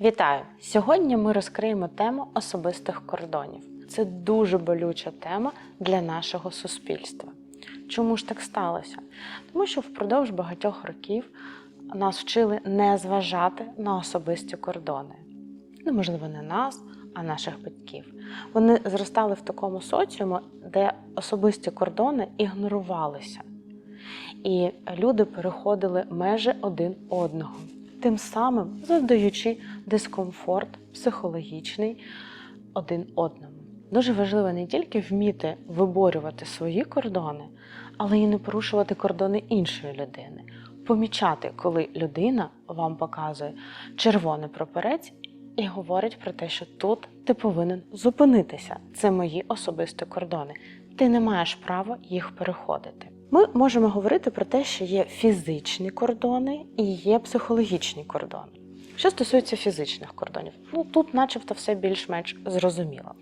Вітаю! Сьогодні ми розкриємо тему особистих кордонів. Це дуже болюча тема для нашого суспільства. Чому ж так сталося? Тому що впродовж багатьох років нас вчили не зважати на особисті кордони. Ну, можливо, не нас, а наших батьків. Вони зростали в такому соціумі, де особисті кордони ігнорувалися. І люди переходили межі один одного, тим самим завдаючи дискомфорт психологічний один одному. Дуже важливо не тільки вміти виборювати свої кордони, але й не порушувати кордони іншої людини, помічати, коли людина вам показує червоний прапорець і говорить про те, що тут ти повинен зупинитися. Це мої особисті кордони. Ти не маєш права їх переходити. Ми можемо говорити про те, що є фізичні кордони і є психологічні кордони. Що стосується фізичних кордонів, ну тут, начебто, все більш-менш зрозуміло.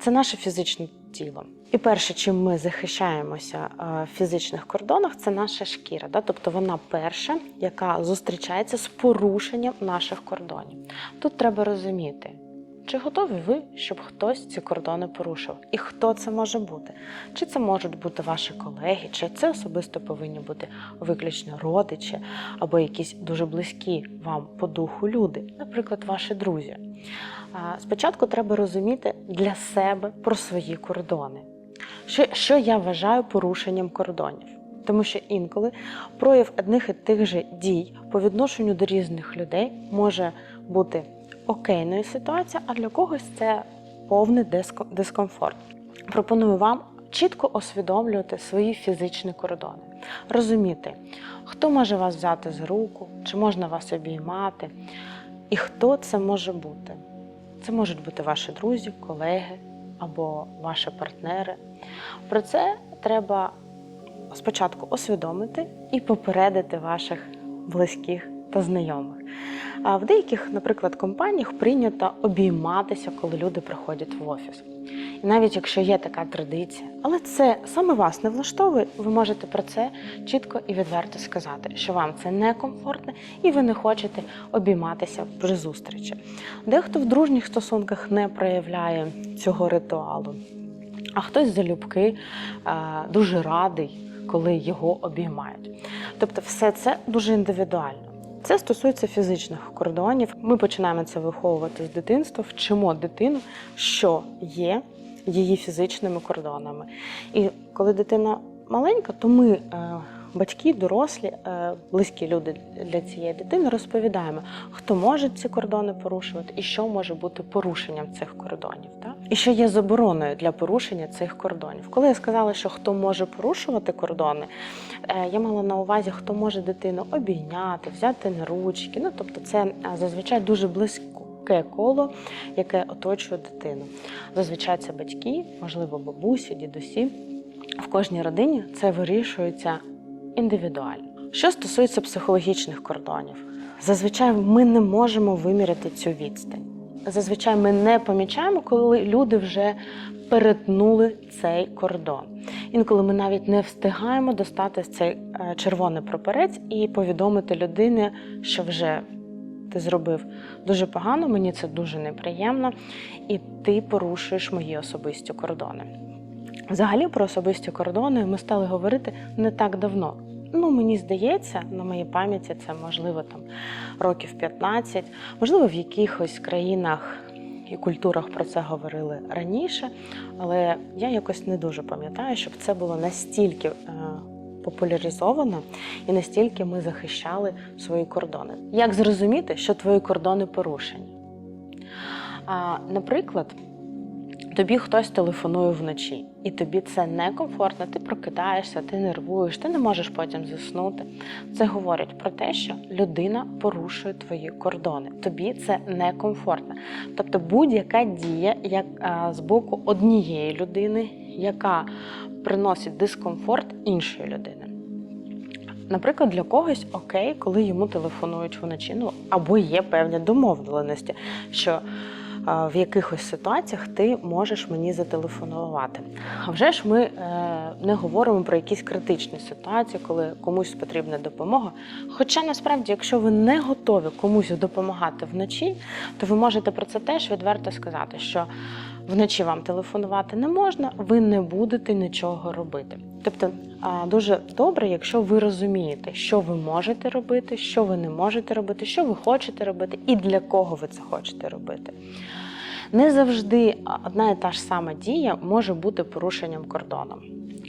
Це наше фізичне тіло. І перше, чим ми захищаємося е, в фізичних кордонах, це наша шкіра. Да? Тобто вона перша, яка зустрічається з порушенням наших кордонів. Тут треба розуміти, чи готові ви, щоб хтось ці кордони порушив? І хто це може бути? Чи це можуть бути ваші колеги, чи це особисто повинні бути виключно родичі або якісь дуже близькі вам по духу люди, наприклад, ваші друзі. Спочатку треба розуміти для себе про свої кордони. Що, що я вважаю порушенням кордонів? Тому що інколи прояв одних і тих же дій по відношенню до різних людей може бути окейною ситуацією, а для когось це повний диско- дискомфорт. Пропоную вам чітко усвідомлювати свої фізичні кордони, розуміти, хто може вас взяти за руку, чи можна вас обіймати, і хто це може бути. Це можуть бути ваші друзі, колеги або ваші партнери. Про це треба спочатку усвідомити і попередити ваших близьких та знайомих. В деяких, наприклад, компаніях прийнято обійматися, коли люди приходять в офіс. І навіть якщо є така традиція, але це саме вас не влаштовує, ви можете про це чітко і відверто сказати, що вам це некомфортно і ви не хочете обійматися при зустрічі. Дехто в дружніх стосунках не проявляє цього ритуалу, а хтось залюбки е, дуже радий, коли його обіймають. Тобто, все це дуже індивідуально. Це стосується фізичних кордонів. Ми починаємо це виховувати з дитинства, вчимо дитину, що є її фізичними кордонами. І коли дитина маленька, то ми, е, батьки, дорослі, е, близькі люди для цієї дитини, розповідаємо, хто може ці кордони порушувати і що може бути порушенням цих кордонів. Так? І що є забороною для порушення цих кордонів. Коли я сказала, що хто може порушувати кордони, е, я мала на увазі, хто може дитину обійняти, взяти на ручки. Ну, тобто, це е, зазвичай дуже близьке коло, яке оточує дитину. Зазвичай це батьки, можливо, бабусі, дідусі. В кожній родині це вирішується індивідуально. Що стосується психологічних кордонів, зазвичай ми не можемо виміряти цю відстань. Зазвичай ми не помічаємо, коли люди вже перетнули цей кордон. Інколи ми навіть не встигаємо достати цей е, червоний прапорець і повідомити людині, що вже ти зробив дуже погано, мені це дуже неприємно, і ти порушуєш мої особисті кордони. Взагалі про особисті кордони ми стали говорити не так давно. Ну, мені здається, на моїй пам'яті це можливо там років 15, можливо, в якихось країнах і культурах про це говорили раніше, але я якось не дуже пам'ятаю, щоб це було настільки е, популяризовано і настільки ми захищали свої кордони. Як зрозуміти, що твої кордони порушені? А, наприклад, тобі хтось телефонує вночі, і тобі це некомфортно, ти прокидаєшся, ти нервуєш, ти не можеш потім заснути. Це говорить про те, що людина порушує твої кордони. Тобі це некомфортно. Тобто будь-яка дія як, а, з боку однієї людини, яка приносить дискомфорт іншої людини. Наприклад, для когось окей, коли йому телефонують вночі, ну або є певні домовленості, що в якихось ситуаціях ти можеш мені зателефонувати. А вже ж ми е, не говоримо про якісь критичні ситуації, коли комусь потрібна допомога. Хоча насправді, якщо ви не готові комусь допомагати вночі, то ви можете про це теж відверто сказати, що вночі вам телефонувати не можна, ви не будете нічого робити. Тобто дуже добре, якщо ви розумієте, що ви можете робити, що ви не можете робити, що ви хочете робити і для кого ви це хочете робити. Не завжди одна і та ж сама дія може бути порушенням кордону.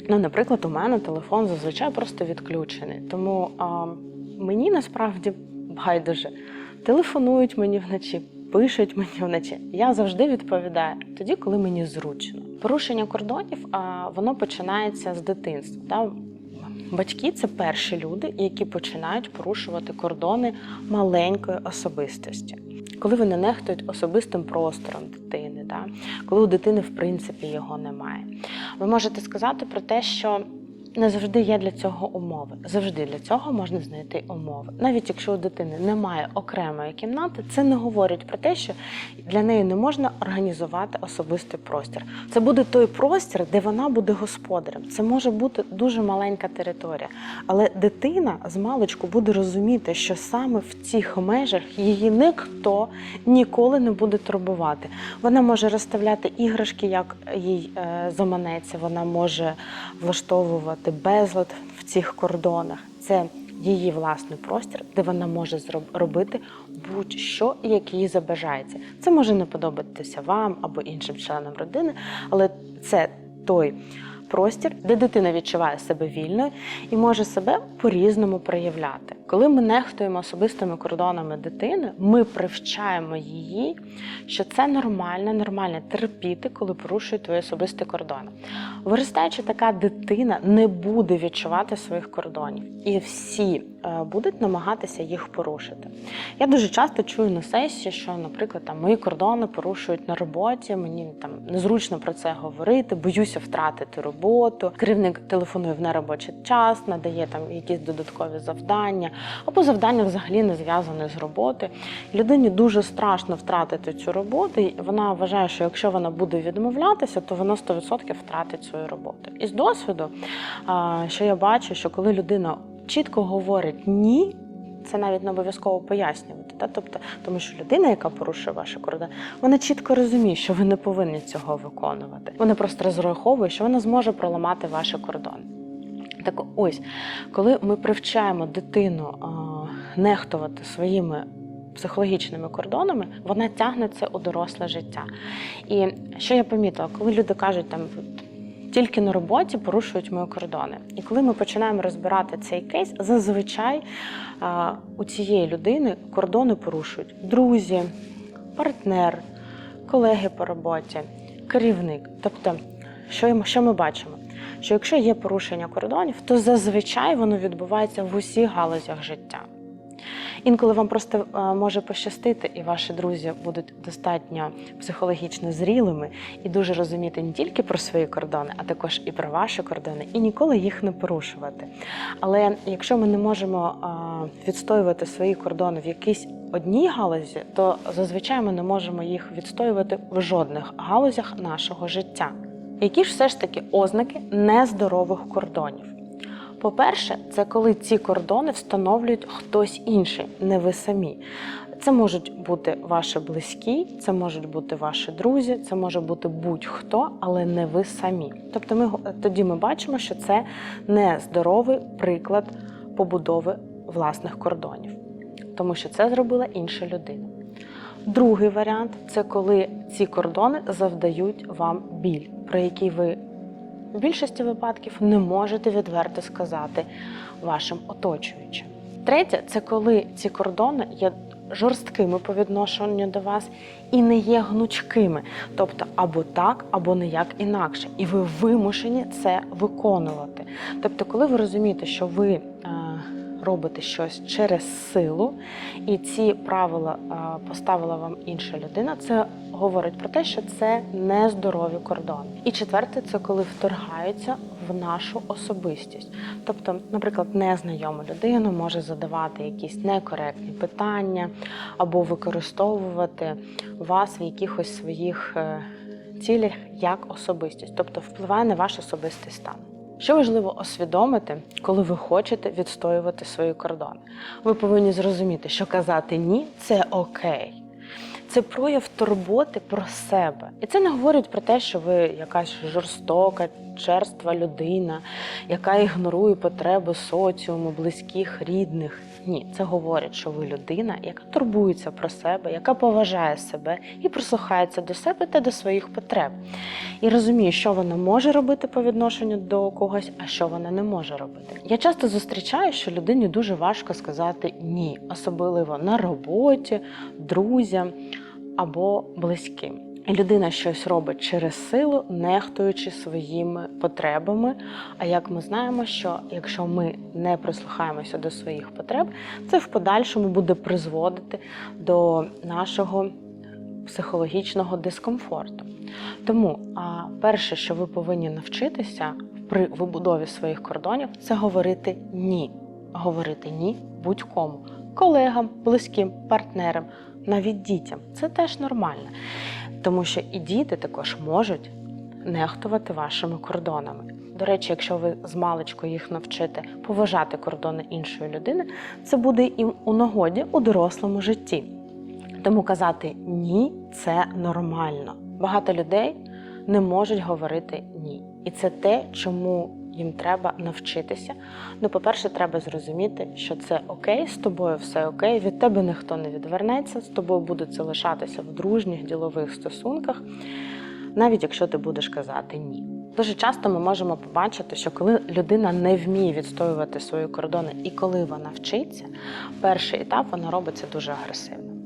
Ну, наприклад, у мене телефон зазвичай просто відключений, тому а, мені насправді байдуже телефонують мені вночі, пишуть мені вночі. Я завжди відповідаю тоді, коли мені зручно. Порушення кордонів а, воно починається з дитинства. Да? Батьки це перші люди, які починають порушувати кордони маленької особистості. Коли вони нехтують особистим простором дитини, да? коли у дитини в принципі його немає. Ви можете сказати про те, що не завжди є для цього умови. Завжди для цього можна знайти умови. Навіть якщо у дитини немає окремої кімнати, це не говорить про те, що для неї не можна організувати особистий простір. Це буде той простір, де вона буде господарем. Це може бути дуже маленька територія. Але дитина з маличку буде розуміти, що саме в цих межах її ніхто ніколи не буде турбувати. Вона може розставляти іграшки, як їй е, заманеться. Вона може влаштовувати безлад в цих кордонах. Це її власний простір, де вона може робити будь-що, як їй забажається. Це може не подобатися вам або іншим членам родини, але це той простір, де дитина відчуває себе вільною і може себе по-різному проявляти. Коли ми нехтуємо особистими кордонами дитини, ми привчаємо її, що це нормально, нормально терпіти, коли порушують твої особисті кордони. Виростаючи, така дитина не буде відчувати своїх кордонів, і всі е, будуть намагатися їх порушити. Я дуже часто чую на сесії, що, наприклад, там мої кордони порушують на роботі, мені там незручно про це говорити, боюся втратити роботу. Керівник телефонує в неробочий час, надає там якісь додаткові завдання, або завдання взагалі не зв'язане з роботою. Людині дуже страшно втратити цю роботу, і вона вважає, що якщо вона буде відмовлятися, то вона 100% втратить свою роботу. І з досвіду, що я бачу, що коли людина чітко говорить ні. Це навіть не обов'язково пояснювати. Та? Тобто, тому що людина, яка порушує ваші кордони, вона чітко розуміє, що ви не повинні цього виконувати. Вона просто розраховує, що вона зможе проламати ваші кордони. Так ось, коли ми привчаємо дитину нехтувати своїми психологічними кордонами, вона тягне це у доросле життя. І що я помітила, коли люди кажуть там. Тільки на роботі порушують мої кордони. І коли ми починаємо розбирати цей кейс, зазвичай у цієї людини кордони порушують друзі, партнер, колеги по роботі, керівник. Тобто, що ми бачимо? Що якщо є порушення кордонів, то зазвичай воно відбувається в усіх галузях життя. Інколи вам просто е, може пощастити, і ваші друзі будуть достатньо психологічно зрілими і дуже розуміти не тільки про свої кордони, а також і про ваші кордони, і ніколи їх не порушувати. Але якщо ми не можемо е, відстоювати свої кордони в якійсь одній галузі, то зазвичай ми не можемо їх відстоювати в жодних галузях нашого життя. Які ж все ж таки ознаки нездорових кордонів? По-перше, це коли ці кордони встановлюють хтось інший, не ви самі. Це можуть бути ваші близькі, це можуть бути ваші друзі, це може бути будь-хто, але не ви самі. Тобто, ми тоді ми бачимо, що це нездоровий приклад побудови власних кордонів, тому що це зробила інша людина. Другий варіант це коли ці кордони завдають вам біль, про який ви в більшості випадків не можете відверто сказати вашим оточуючим. Третє це коли ці кордони є жорсткими по відношенню до вас і не є гнучкими, тобто або так, або ніяк інакше, і ви вимушені це виконувати. Тобто, коли ви розумієте, що ви е, робите щось через силу, і ці правила е, поставила вам інша людина, це говорить про те, що це нездорові кордони. І четверте, це коли вторгаються в нашу особистість. Тобто, наприклад, незнайому людину може задавати якісь некоректні питання або використовувати вас в якихось своїх е, цілях як особистість, тобто впливає на ваш особистий стан. Що важливо освідомити, коли ви хочете відстоювати свої кордони. Ви повинні зрозуміти, що казати ні це окей. Це прояв турботи про себе. І це не говорить про те, що ви якась жорстока, черства людина, яка ігнорує потреби соціуму, близьких, рідних. Ні, це говорить, що ви людина, яка турбується про себе, яка поважає себе і прислухається до себе та до своїх потреб. І розуміє, що вона може робити по відношенню до когось, а що вона не може робити. Я часто зустрічаю, що людині дуже важко сказати ні, особливо на роботі, друзям або близьким. Людина щось робить через силу, нехтуючи своїми потребами. А як ми знаємо, що якщо ми не прислухаємося до своїх потреб, це в подальшому буде призводити до нашого психологічного дискомфорту. Тому а, перше, що ви повинні навчитися при вибудові своїх кордонів, це говорити ні. Говорити ні будь-кому, колегам, близьким, партнерам, навіть дітям. Це теж нормально. Тому що і діти також можуть нехтувати вашими кордонами. До речі, якщо ви з маличку їх навчите поважати кордони іншої людини, це буде їм у нагоді у дорослому житті. Тому казати ні це нормально. Багато людей не можуть говорити ні. І це те, чому їм треба навчитися. Ну, по-перше, треба зрозуміти, що це окей, з тобою все окей, від тебе ніхто не відвернеться, з тобою будуть залишатися в дружніх ділових стосунках, навіть якщо ти будеш казати ні. Дуже часто ми можемо побачити, що коли людина не вміє відстоювати свої кордони, і коли вона вчиться, перший етап вона робиться дуже агресивно.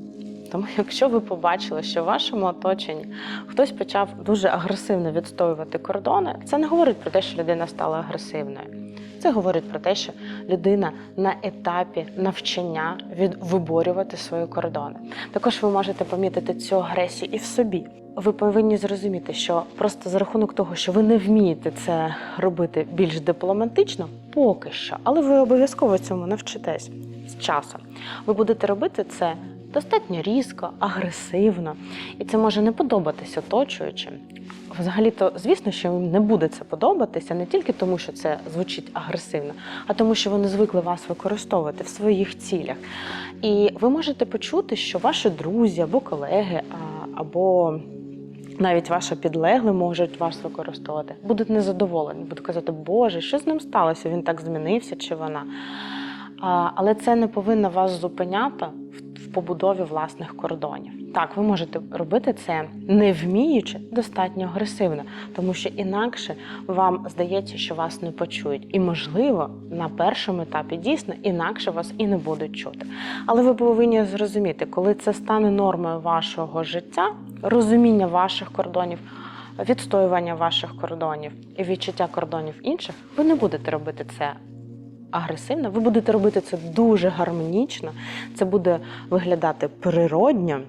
Тому, якщо ви побачили, що в вашому оточенні хтось почав дуже агресивно відстоювати кордони, це не говорить про те, що людина стала агресивною. Це говорить про те, що людина на етапі навчання від виборювати свої кордони. Також ви можете помітити цю агресію і в собі. Ви повинні зрозуміти, що просто за рахунок того, що ви не вмієте це робити більш дипломатично, поки що, але ви обов'язково цьому навчитесь з часом. Ви будете робити це достатньо різко, агресивно, і це може не подобатися оточуючим. Взагалі-то, звісно, що їм не буде це подобатися не тільки тому, що це звучить агресивно, а тому, що вони звикли вас використовувати в своїх цілях. І ви можете почути, що ваші друзі або колеги, або навіть ваші підлегли можуть вас використовувати, будуть незадоволені, будуть казати, Боже, що з ним сталося? Він так змінився чи вона. Але це не повинно вас зупиняти в- побудові власних кордонів. Так, ви можете робити це не вміючи достатньо агресивно, тому що інакше вам здається, що вас не почують. І, можливо, на першому етапі дійсно інакше вас і не будуть чути. Але ви повинні зрозуміти, коли це стане нормою вашого життя, розуміння ваших кордонів. Відстоювання ваших кордонів і відчуття кордонів інших, ви не будете робити це агресивно, ви будете робити це дуже гармонічно, це буде виглядати природньо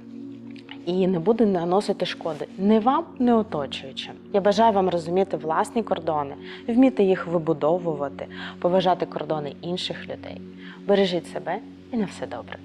і не буде наносити шкоди ні вам, ні оточуючим. Я бажаю вам розуміти власні кордони, вміти їх вибудовувати, поважати кордони інших людей. Бережіть себе і на все добре.